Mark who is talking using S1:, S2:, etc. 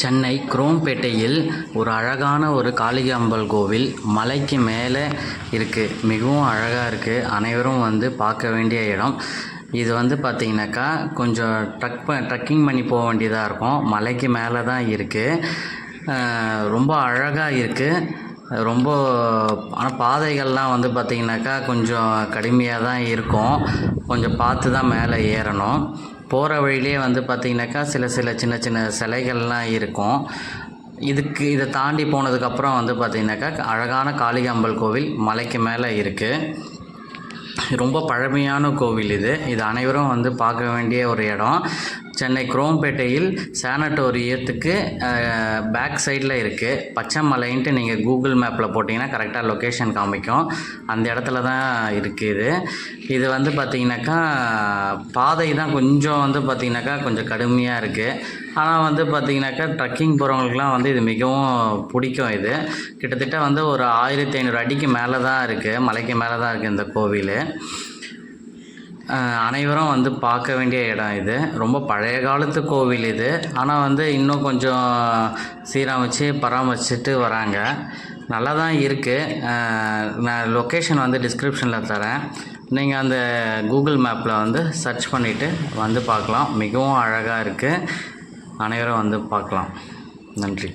S1: சென்னை குரோம்பேட்டையில் ஒரு அழகான ஒரு காளிகாம்பல் கோவில் மலைக்கு மேலே இருக்குது மிகவும் அழகாக இருக்குது அனைவரும் வந்து பார்க்க வேண்டிய இடம். இது வந்து பார்த்திங்கனாக்கா கொஞ்சம் ட்ரக் ப ட்ரக்கிங் பண்ணி போக வேண்டியதாக இருக்கும். மலைக்கு மேலே தான் இருக்குது ரொம்ப அழகாக இருக்குது ரொம்ப ஆனால் பாதைகள்லாம் வந்து பார்த்திங்கனாக்கா கொஞ்சம் கடுமையாக தான் இருக்கும். கொஞ்சம் பார்த்து தான் மேலே ஏறணும். போகிற வழியிலே வந்து பார்த்திங்கனாக்கா சில சில சின்ன சின்ன சிலைகள்லாம் இருக்கும். இதுக்கு இதை தாண்டி போனதுக்கப்புறம் வந்து பார்த்திங்கனாக்கா அழகான காளிகாம்பல் கோவில் மலைக்கு மேலே இருக்குது ரொம்ப பழமையான கோவில் இது. இது அனைவரும் வந்து பார்க்க வேண்டிய ஒரு இடம். சென்னை குரோம்பேட்டையில் சானட்டோரியத்துக்கு பேக் சைடில் இருக்குது பச்சைமலைன்ட்டு நீங்கள் கூகுள் மேப்பில் போட்டிங்கன்னா கரெக்டாக லொக்கேஷன் காமிக்கும். அந்த இடத்துல தான் இருக்குது இது. இது வந்து பார்த்திங்கனாக்கா பாதை தான் கொஞ்சம் வந்து பார்த்திங்கனாக்கா கொஞ்சம் கடுமையாக இருக்குது ஆனால் வந்து பார்த்திங்கனாக்கா ட்ரக்கிங் போகிறவங்களுக்குலாம் வந்து இது மிகவும் பிடிக்கும் இது. கிட்டத்தட்ட வந்து ஒரு ஆயிரத்தி ஐநூறு அடிக்கு மேலே தான் இருக்குது மலைக்கு மேலே தான் இருக்குது இந்த கோவில். அனைவரும் வந்து பார்க்க வேண்டிய இடம் இது. ரொம்ப பழைய காலத்து கோவில் இது. ஆனால் வந்து இன்னும் கொஞ்சம் சீரமைச்சு பராமரிச்சுட்டு வராங்க. நல்லா தான் இருக்குது நான் லொக்கேஷன் வந்து டிஸ்கிரிப்ஷனில் தரேன். நீங்கள் அந்த கூகுள் மேப்பில் வந்து சர்ச் பண்ணிவிட்டு வந்து பார்க்கலாம். மிகவும் அழகாக இருக்குது அனைவரும் வந்து பார்க்கலாம். நன்றி.